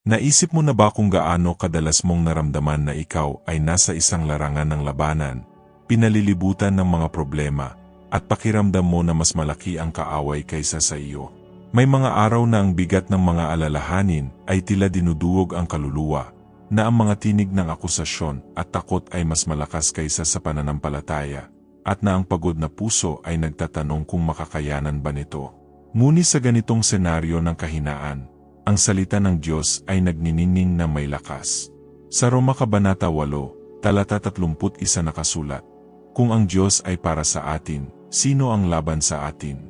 Naisip mo na ba kung gaano kadalas mong naramdaman na ikaw ay nasa isang larangan ng labanan, pinalilibutan ng mga problema, at pakiramdam mo na mas malaki ang kaaway kaysa sa iyo? May mga araw na ang bigat ng mga alalahanin ay tila dinuduwog ang kaluluwa, na ang mga tinig ng akusasyon at takot ay mas malakas kaysa sa pananampalataya, at na ang pagod na puso ay nagtatanong kung makakayanan ba nito. Ngunit sa ganitong senaryo ng kahinaan, ang salita ng Diyos ay nagniningning na may lakas. Sa Roma Kabanata 8, talata 31 nakasulat, Kung ang Diyos ay para sa atin, sino ang laban sa atin?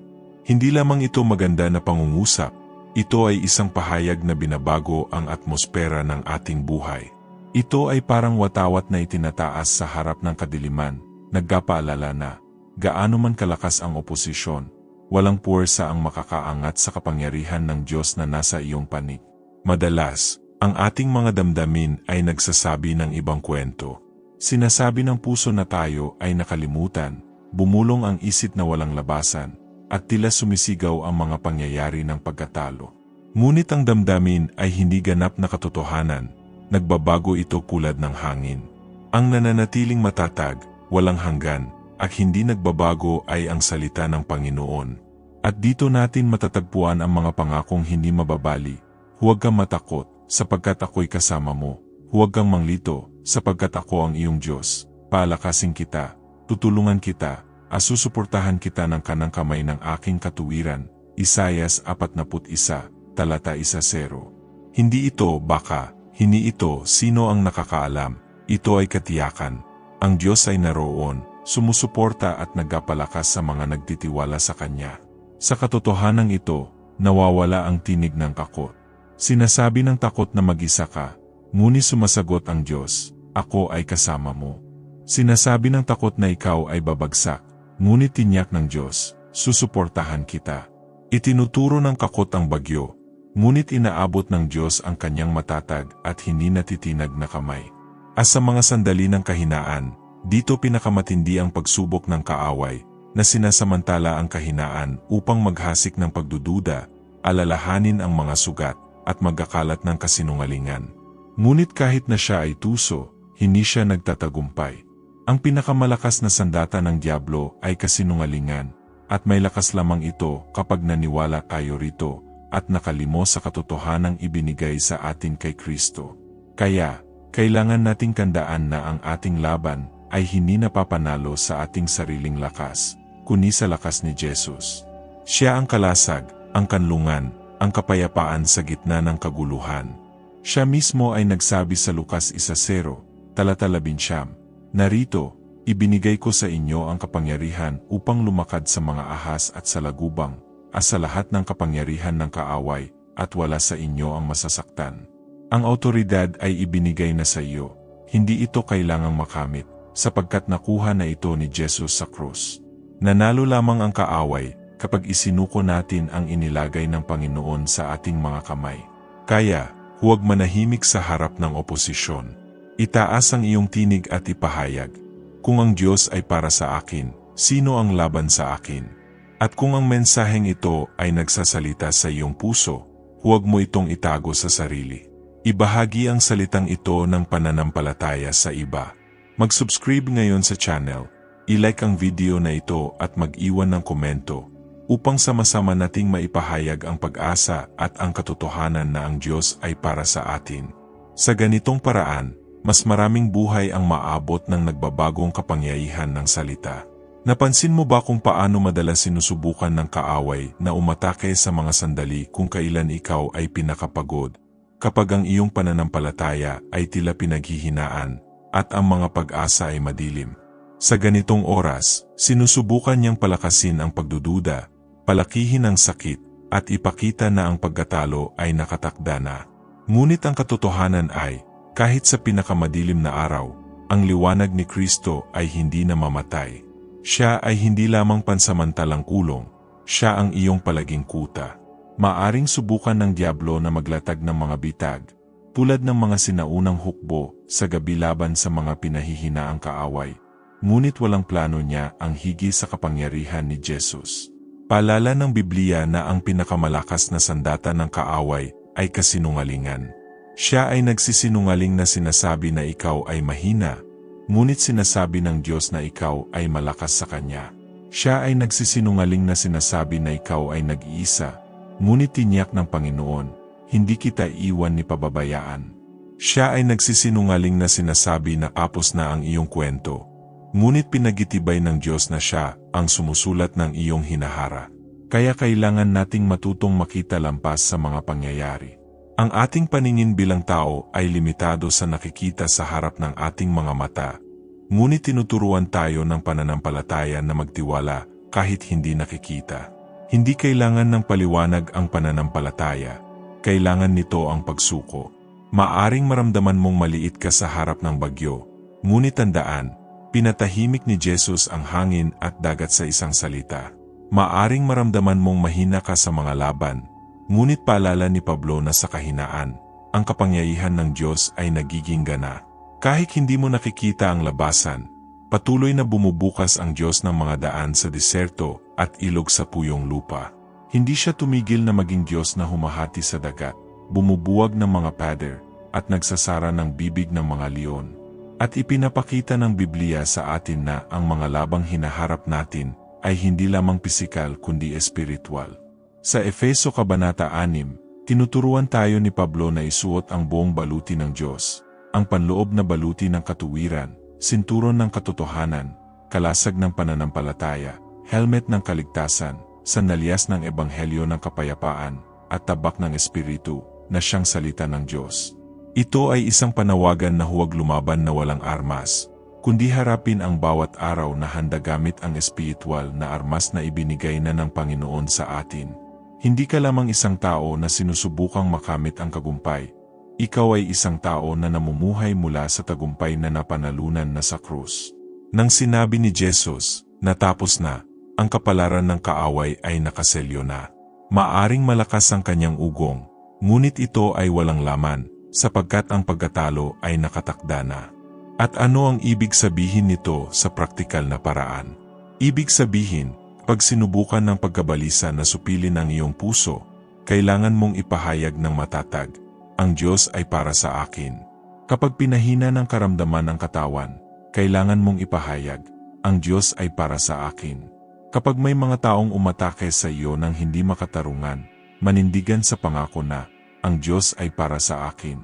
Hindi lamang ito maganda na pangungusap, ito ay isang pahayag na binabago ang atmosfera ng ating buhay. Ito ay parang watawat na itinataas sa harap ng kadiliman, nagkapaalala na, gaano man kalakas ang oposisyon, walang puwersa ang makakaangat sa kapangyarihan ng Diyos na nasa iyong panig. Madalas, ang ating mga damdamin ay nagsasabi ng ibang kwento. Sinasabi ng puso na tayo ay nakalimutan, bumulong ang isip na walang labasan, at tila sumisigaw ang mga pangyayari ng pagkatalo. Ngunit ang damdamin ay hindi ganap na katotohanan, nagbabago ito kulad ng hangin. Ang nananatiling matatag, walang hanggan, at hindi nagbabago ay ang salita ng Panginoon. At dito natin matatagpuan ang mga pangakong hindi mababali. Huwag kang matakot, sapagkat ako'y kasama mo. Huwag kang manglito, sapagkat ako ang iyong Diyos. Palakasin kita, tutulungan kita, asusuportahan kita ng kanang kamay ng aking katuwiran. Isayas 41, talata 10. Hindi ito baka, hindi ito sino ang nakakaalam, ito ay katiyakan. Ang Diyos ay naroon, sumusuporta at nagpapalakas sa mga nagtitiwala sa Kanya. Sa katotohanan ito, nawawala ang tinig ng takot. Sinasabi ng takot na mag-isa ka, ngunit sumasagot ang Diyos, Ako ay kasama mo. Sinasabi ng takot na ikaw ay babagsak, ngunit tinyak ng Diyos, susuportahan kita. Itinuturo ng kakot ang bagyo, ngunit inaabot ng Diyos ang kanyang matatag at hindi natitinag na kamay. As sa mga sandali ng kahinaan, dito pinakamatindi ang pagsubok ng kaaway, na sinasamantala ang kahinaan upang maghasik ng pagdududa, alalahanin ang mga sugat, at magkakalat ng kasinungalingan. Ngunit kahit na siya ay tuso, hindi siya nagtatagumpay. Ang pinakamalakas na sandata ng Diablo ay kasinungalingan, at may lakas lamang ito kapag naniwala tayo rito, at nakalimo sa katotohanang ibinigay sa atin kay Kristo. Kaya, kailangan nating kandaan na ang ating laban ay hindi napapanalo sa ating sariling lakas, kundi sa lakas ni Jesus. Siya ang kalasag, ang kanlungan, ang kapayapaan sa gitna ng kaguluhan. Siya mismo ay nagsabi sa Lukas 1.0, talata 11, Narito, ibinigay ko sa inyo ang kapangyarihan upang lumakad sa mga ahas at sa lagubang, as sa lahat ng kapangyarihan ng kaaway, at wala sa inyo ang masasaktan. Ang autoridad ay ibinigay na sa iyo, hindi ito kailangang makamit, sapagkat nakuha na ito ni Jesus sa krus. Nanalo lamang ang kaaway kapag isinuko natin ang inilagay ng Panginoon sa ating mga kamay. Kaya, huwag manahimik sa harap ng oposisyon. Itaas ang iyong tinig at ipahayag. Kung ang Diyos ay para sa akin, sino ang laban sa akin? At kung ang mensaheng ito ay nagsasalita sa iyong puso, huwag mo itong itago sa sarili. Ibahagi ang salitang ito ng pananampalataya sa iba. Mag-subscribe ngayon sa channel, ilike ang video na ito at mag-iwan ng komento upang sama-sama nating maipahayag ang pag-asa at ang katotohanan na ang Diyos ay para sa atin. Sa ganitong paraan, mas maraming buhay ang maabot ng nagbabagong kapangyarihan ng salita. Napansin mo ba kung paano madalas sinusubukan ng kaaway na umatake sa mga sandali kung kailan ikaw ay pinakapagod, kapag ang iyong pananampalataya ay tila pinaghihinaan, at ang mga pag-asa ay madilim. Sa ganitong oras, sinusubukan niyang palakasin ang pagdududa, palakihin ang sakit, at ipakita na ang pagkatalo ay nakatakda na. Ngunit ang katotohanan ay, kahit sa pinakamadilim na araw, ang liwanag ni Kristo ay hindi namamatay. Siya ay hindi lamang pansamantalang kulong, siya ang iyong palaging kuta. Maaring subukan ng Diablo na maglatag ng mga bitag, tulad ng mga sinaunang hukbo sa gabi laban sa mga pinahihinaang kaaway, ngunit walang plano niya ang higi sa kapangyarihan ni Jesus. Palala ng Biblia na ang pinakamalakas na sandata ng kaaway ay kasinungalingan. Siya ay nagsisinungaling na sinasabi na ikaw ay mahina, ngunit sinasabi ng Diyos na ikaw ay malakas sa Kanya. Siya ay nagsisinungaling na sinasabi na ikaw ay nag-iisa, ngunit tinyak ng Panginoon, hindi kita iwan ni pababayaan. Siya ay nagsisinungaling na sinasabi na tapos na ang iyong kwento, ngunit pinagitibay ng Diyos na siya ang sumusulat ng iyong hinahara. Kaya kailangan nating matutong makita lampas sa mga pangyayari. Ang ating paningin bilang tao ay limitado sa nakikita sa harap ng ating mga mata, ngunit tinuturuan tayo ng pananampalataya na magtiwala kahit hindi nakikita. Hindi kailangan ng paliwanag ang pananampalataya, kailangan nito ang pagsuko. Maaring maramdaman mong maliit ka sa harap ng bagyo, ngunit tandaan, pinatahimik ni Jesus ang hangin at dagat sa isang salita. Maaring maramdaman mong mahina ka sa mga laban, ngunit paalala ni Pablo na sa kahinaan, ang kapangyarihan ng Diyos ay nagiging gana. Kahit hindi mo nakikita ang labasan, patuloy na bumubukas ang Diyos ng mga daan sa diserto at ilog sa puyong lupa. Hindi siya tumigil na maging Diyos na humahati sa dagat, bumubuwag ng mga pader, at nagsasara ng bibig ng mga leon. At ipinapakita ng Biblia sa atin na ang mga labang hinaharap natin ay hindi lamang pisikal kundi espiritual. Sa Efeso Kabanata 6, tinuturuan tayo ni Pablo na isuot ang buong baluti ng Diyos, ang panloob na baluti ng katuwiran, sinturon ng katotohanan, kalasag ng pananampalataya, helmet ng kaligtasan, sandalyas ng ebanghelyo ng kapayapaan, at tabak ng espiritu, na siyang salita ng Diyos. Ito ay isang panawagan na huwag lumaban na walang armas, kundi harapin ang bawat araw na handa gamit ang espiritual na armas na ibinigay na ng Panginoon sa atin. Hindi ka lamang isang tao na sinusubukang makamit ang kagumpay. Ikaw ay isang tao na namumuhay mula sa tagumpay na napanalunan na sa krus. Nang sinabi ni Jesus, natapos na, ang kapalaran ng kaaway ay nakaselyo na. Maaring malakas ang kanyang ugong, ngunit ito ay walang laman, sapagkat ang pagkatalo ay nakatakda na. At ano ang ibig sabihin nito sa praktikal na paraan? Ibig sabihin, pag sinubukan ng pagkabalisa na supilin ang iyong puso, kailangan mong ipahayag ng matatag, ang Diyos ay para sa akin. Kapag pinahina ng karamdaman ng katawan, kailangan mong ipahayag, ang Diyos ay para sa akin. Kapag may mga taong umatake sa iyo ng hindi makatarungan, manindigan sa pangako na, ang Diyos ay para sa akin.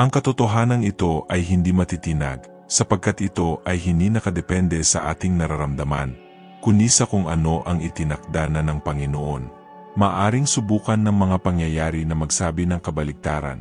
Ang katotohanan ito ay hindi matitinag, sapagkat ito ay hindi nakadepende sa ating nararamdaman, kundi sa kung ano ang itinakda na ng Panginoon. Maaring subukan ng mga pangyayari na magsabi ng kabaligtaran,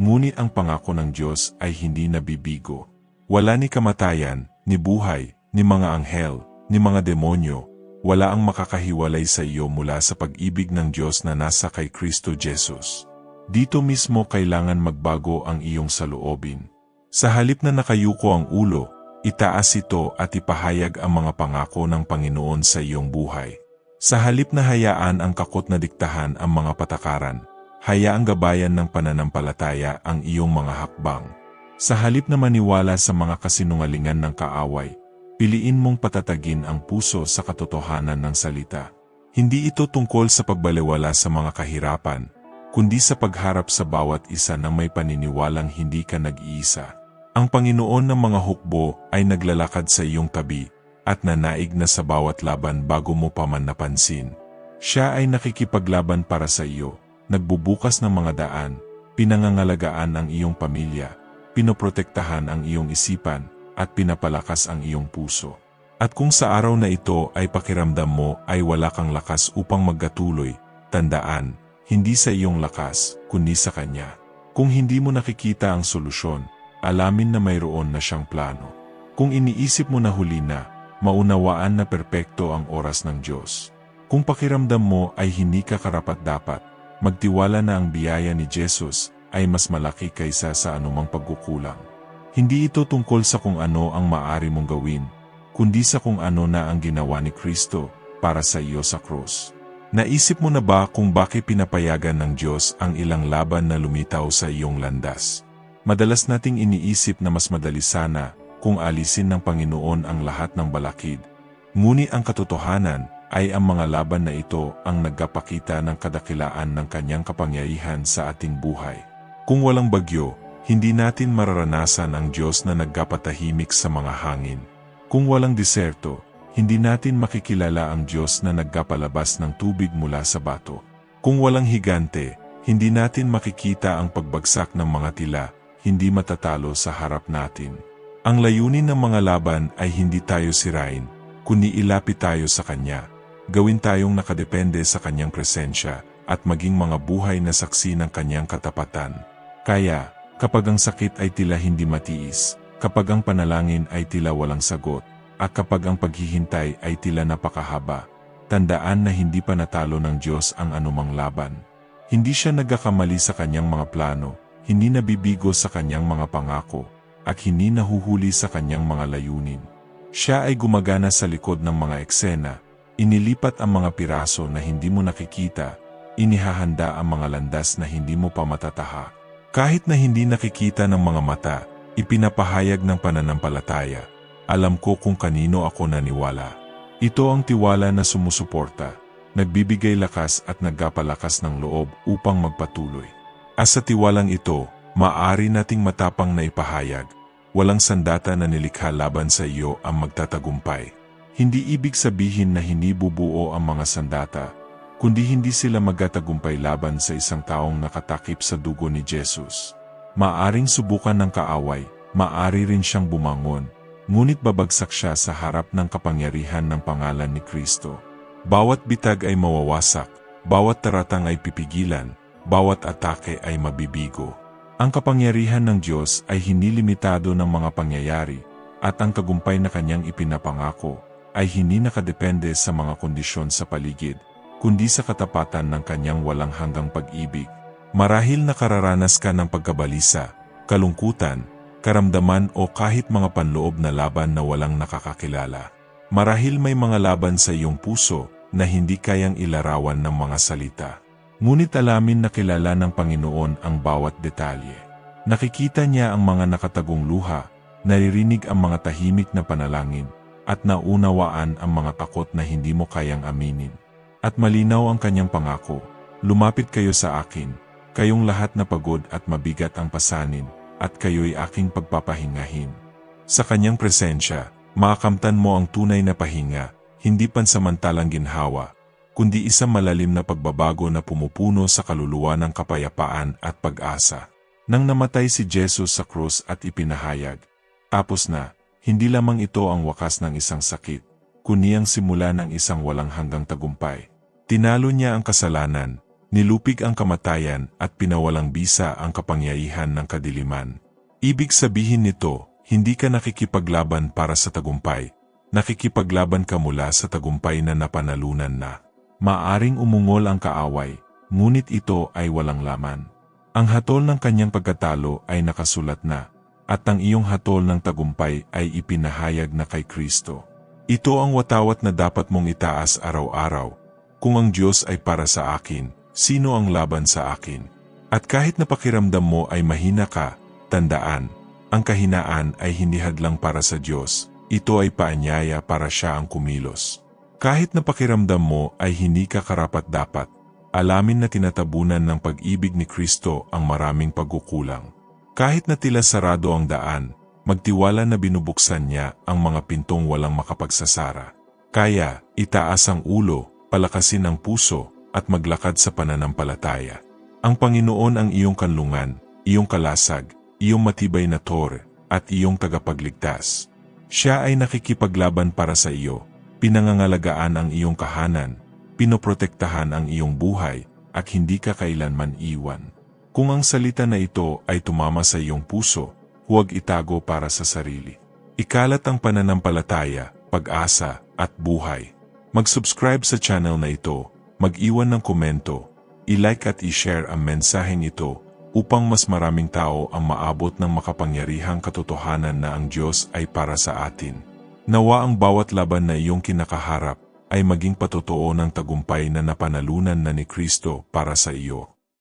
ngunit ang pangako ng Diyos ay hindi nabibigo. Wala ni kamatayan, ni buhay, ni mga anghel, ni mga demonyo, wala ang makakahiwalay sa iyo mula sa pag-ibig ng Diyos na nasa kay Kristo Jesus. Dito mismo kailangan magbago ang iyong saloobin. Sa halip na nakayuko ang ulo, itaas ito at ipahayag ang mga pangako ng Panginoon sa iyong buhay. Sa halip na hayaan ang kakot na diktahan ang mga patakaran, hayaang gabayan ng pananampalataya ang iyong mga hakbang. Sa halip na maniwala sa mga kasinungalingan ng kaaway, piliin mong patatagin ang puso sa katotohanan ng salita. Hindi ito tungkol sa pagbaliwala sa mga kahirapan, kundi sa pagharap sa bawat isa na may paniniwalang hindi ka nag-iisa. Ang Panginoon ng mga hukbo ay naglalakad sa iyong tabi at nanaig na sa bawat laban bago mo pa man napansin. Siya ay nakikipaglaban para sa iyo, nagbubukas ng mga daan, pinangangalagaan ang iyong pamilya, pinoprotektahan ang iyong isipan, at pinapalakas ang iyong puso. At kung sa araw na ito ay pakiramdam mo ay wala kang lakas upang magkatuloy, tandaan, hindi sa iyong lakas, kundi sa Kanya. Kung hindi mo nakikita ang solusyon, alamin na mayroon na siyang plano. Kung iniisip mo na huli na, maunawaan na perpekto ang oras ng Diyos. Kung pakiramdam mo ay hindi ka karapat-dapat, magtiwala na ang biyaya ni Jesus ay mas malaki kaysa sa anumang pagkukulang. Hindi ito tungkol sa kung ano ang maari mong gawin, kundi sa kung ano na ang ginawa ni Kristo para sa iyo sa krus. Naisip mo na ba kung bakit pinapayagan ng Diyos ang ilang laban na lumitaw sa iyong landas? Madalas nating iniisip na mas madali sana kung alisin ng Panginoon ang lahat ng balakid. Ngunit ang katotohanan ay ang mga laban na ito ang nagkapakita ng kadakilaan ng kanyang kapangyarihan sa ating buhay. Kung walang bagyo, hindi natin mararanasan ang Diyos na nagkapatahimik sa mga hangin. Kung walang diserto, hindi natin makikilala ang Diyos na nagkapalabas ng tubig mula sa bato. Kung walang higante, hindi natin makikita ang pagbagsak ng mga tila, hindi matatalo sa harap natin. Ang layunin ng mga laban ay hindi tayo sirain, kundi ilapit tayo sa Kanya. Gawin tayong nakadepende sa Kanyang presensya at maging mga buhay na saksi ng Kanyang katapatan. Kaya, kapag ang sakit ay tila hindi matiis, kapag ang panalangin ay tila walang sagot, at kapag ang paghihintay ay tila napakahaba, tandaan na hindi pa natalo ng Diyos ang anumang laban. Hindi siya nagkakamali sa kanyang mga plano, hindi nabibigo sa kanyang mga pangako, at hindi nahuhuli sa kanyang mga layunin. Siya ay gumagana sa likod ng mga eksena, inilipat ang mga piraso na hindi mo nakikita, inihahanda ang mga landas na hindi mo pa matataha. Kahit na hindi nakikita ng mga mata, ipinapahayag ng pananampalataya. Alam ko kung kanino ako naniwala. Ito ang tiwala na sumusuporta, nagbibigay lakas at nagkapalakas ng loob upang magpatuloy. As sa tiwalang ito, maaari nating matapang na ipahayag, walang sandata na nilikha laban sa iyo ang magtatagumpay. Hindi ibig sabihin na hindi bubuo ang mga sandata, kundi hindi sila magtatagumpay laban sa isang taong nakatakip sa dugo ni Jesus. Maaring subukan ng kaaway, maari rin siyang bumangon, ngunit babagsak siya sa harap ng kapangyarihan ng pangalan ni Kristo. Bawat bitag ay mawawasak, bawat taratang ay pipigilan, bawat atake ay mabibigo. Ang kapangyarihan ng Diyos ay hindi limitado ng mga pangyayari, at ang tagumpay na kanyang ipinapangako ay hindi nakadepende sa mga kondisyon sa paligid, kundi sa katapatan ng kanyang walang hanggang pag-ibig. Marahil nakararanas ka ng pagkabalisa, kalungkutan, karamdaman o kahit mga panloob na laban na walang nakakakilala. Marahil may mga laban sa iyong puso na hindi kayang ilarawan ng mga salita. Ngunit alamin na kilala ng Panginoon ang bawat detalye. Nakikita niya ang mga nakatagong luha, naririnig ang mga tahimik na panalangin, at naunawaan ang mga takot na hindi mo kayang aminin. At malinaw ang kanyang pangako, lumapit kayo sa akin, kayong lahat na pagod at mabigat ang pasanin, at kayo'y aking pagpapahingahin. Sa kanyang presensya, makakamtan mo ang tunay na pahinga, hindi pansamantalang ginhawa, kundi isang malalim na pagbabago na pumupuno sa kaluluwa ng kapayapaan at pag-asa. Nang namatay si Jesus sa krus at ipinahayag, tapos na, hindi lamang ito ang wakas ng isang sakit, kundi ang simula ng isang walang hanggang tagumpay. Tinalo niya ang kasalanan, nilupig ang kamatayan at pinawalang bisa ang kapangyarihan ng kadiliman. Ibig sabihin nito, hindi ka nakikipaglaban para sa tagumpay, nakikipaglaban ka mula sa tagumpay na napanalunan na. Maaring umungol ang kaaway, ngunit ito ay walang laman. Ang hatol ng kanyang pagkatalo ay nakasulat na, at ang iyong hatol ng tagumpay ay ipinahayag na kay Kristo. Ito ang watawat na dapat mong itaas araw-araw. Kung ang Diyos ay para sa akin, sino ang laban sa akin? At kahit napakiramdam mo ay mahina ka, tandaan, ang kahinaan ay hindi hadlang para sa Diyos, ito ay paanyaya para siya ang kumilos. Kahit na pakiramdam mo ay hindi ka karapat-dapat, alamin na tinatabunan ng pag-ibig ni Kristo ang maraming pagkukulang. Kahit na tila sarado ang daan, magtiwala na binubuksan niya ang mga pintong walang makapagsasara. Kaya, itaas ang ulo, palakasin ang puso, at maglakad sa pananampalataya. Ang Panginoon ang iyong kanlungan, iyong kalasag, iyong matibay na tore, at iyong tagapagligtas. Siya ay nakikipaglaban para sa iyo, pinangangalagaan ang iyong kahanan, pinoprotektahan ang iyong buhay, at hindi ka kailanman iwan. Kung ang salita na ito ay tumama sa iyong puso, huwag itago para sa sarili. Ikalat ang pananampalataya, pag-asa, at buhay. Mag-subscribe sa channel na ito, mag-iwan ng komento, i-like at i-share ang mensaheng ito upang mas maraming tao ang maabot ng makapangyarihang katotohanan na ang Diyos ay para sa atin. Nawa ang bawat laban na iyong kinakaharap ay maging patotoo ng tagumpay na napanalunan na ni Kristo para sa iyo.